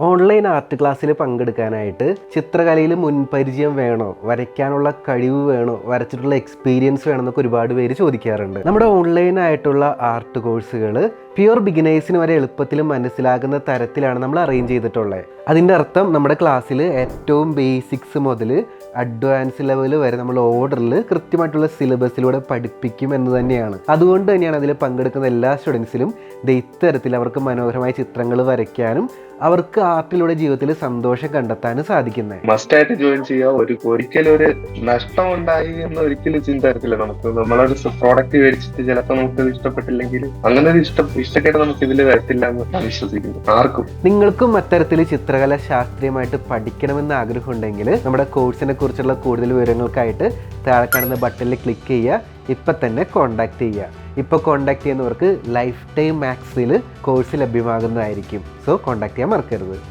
Online art ക്ലാസ്സിൽ പങ്കെടുക്കാനായിട്ട് ചിത്രകലയിൽ മുൻപരിചയം വേണോ? വരയ്ക്കാനുള്ള കഴിവ് വേണോ? വരച്ചിട്ടുള്ള എക്സ്പീരിയൻസ് വേണമെന്നൊക്കെ ഒരുപാട് പേര് ചോദിക്കാറുണ്ട്. നമ്മുടെ ഓൺലൈൻ ആയിട്ടുള്ള ആർട്ട് കോഴ്സുകൾ പ്യുവർ ബിഗിനേഴ്സിന് വരെ എളുപ്പത്തിൽ മനസ്സിലാകുന്ന തരത്തിലാണ് നമ്മൾ അറേഞ്ച് ചെയ്തിട്ടുള്ളത്. അതിന്റെ അർത്ഥം നമ്മുടെ ക്ലാസ്സിൽ ഏറ്റവും ബേസിക്സ് മുതൽ അഡ്വാൻസ് ലെവൽ വരെ നമ്മൾ ഓർഡറിൽ കൃത്യമായിട്ടുള്ള സിലബസിലൂടെ പഠിപ്പിക്കും എന്ന് തന്നെയാണ്. അതുകൊണ്ട് തന്നെയാണ് അതിൽ പങ്കെടുക്കുന്ന എല്ലാ സ്റ്റുഡൻസിലും ഇത്തരത്തിൽ അവർക്ക് മനോഹരമായ ചിത്രങ്ങൾ വരയ്ക്കാനും അവർക്ക് ആർട്ടിലൂടെ ജീവിതത്തിൽ സന്തോഷം കണ്ടെത്താനും സാധിക്കുന്നത്. മസ്റ്റ് ആയിട്ട് ജോയിൻ ചെയ്യുക ഒരു ഒരിക്കലും ഒരു നഷ്ടം ഉണ്ടായി എന്ന് ഒരിക്കലും ചിന്ത നമുക്ക് നമ്മളൊരു പ്രോഡക്റ്റ് മേടിച്ചിട്ട് ചിലപ്പോൾ നമുക്ക് ഇഷ്ടപ്പെട്ടില്ലെങ്കിൽ അങ്ങനെ ഒരു ഇഷ്ടം ഇഷ്ടക്കേട് നമുക്ക് ഇതിൽ വരത്തില്ല എന്ന് വിശ്വസിക്കുന്നു. ആർക്കും. നിങ്ങൾക്കും അത്തരത്തിൽ ചിത്രകല ശാസ്ത്രീയമായിട്ട് പഠിക്കണമെന്ന് ആഗ്രഹമുണ്ടെങ്കിൽ നമ്മുടെ കോഴ്സിനെ കുറിച്ചുള്ള കൂടുതൽ വിവരങ്ങൾക്കായിട്ട് താഴെ കാണുന്ന ബട്ടണിൽ ക്ലിക്ക് ചെയ്യുക. ഇപ്പം തന്നെ കോൺടാക്ട് ചെയ്യുക. ഇപ്പോൾ കോൺടാക്ട് ചെയ്യുന്നവർക്ക് ലൈഫ് ടൈം മാക്സിൽ കോഴ്സ് ലഭ്യമാകുന്നതായിരിക്കും. സോ കോൺടാക്ട് ചെയ്യാൻ മറക്കരുത്.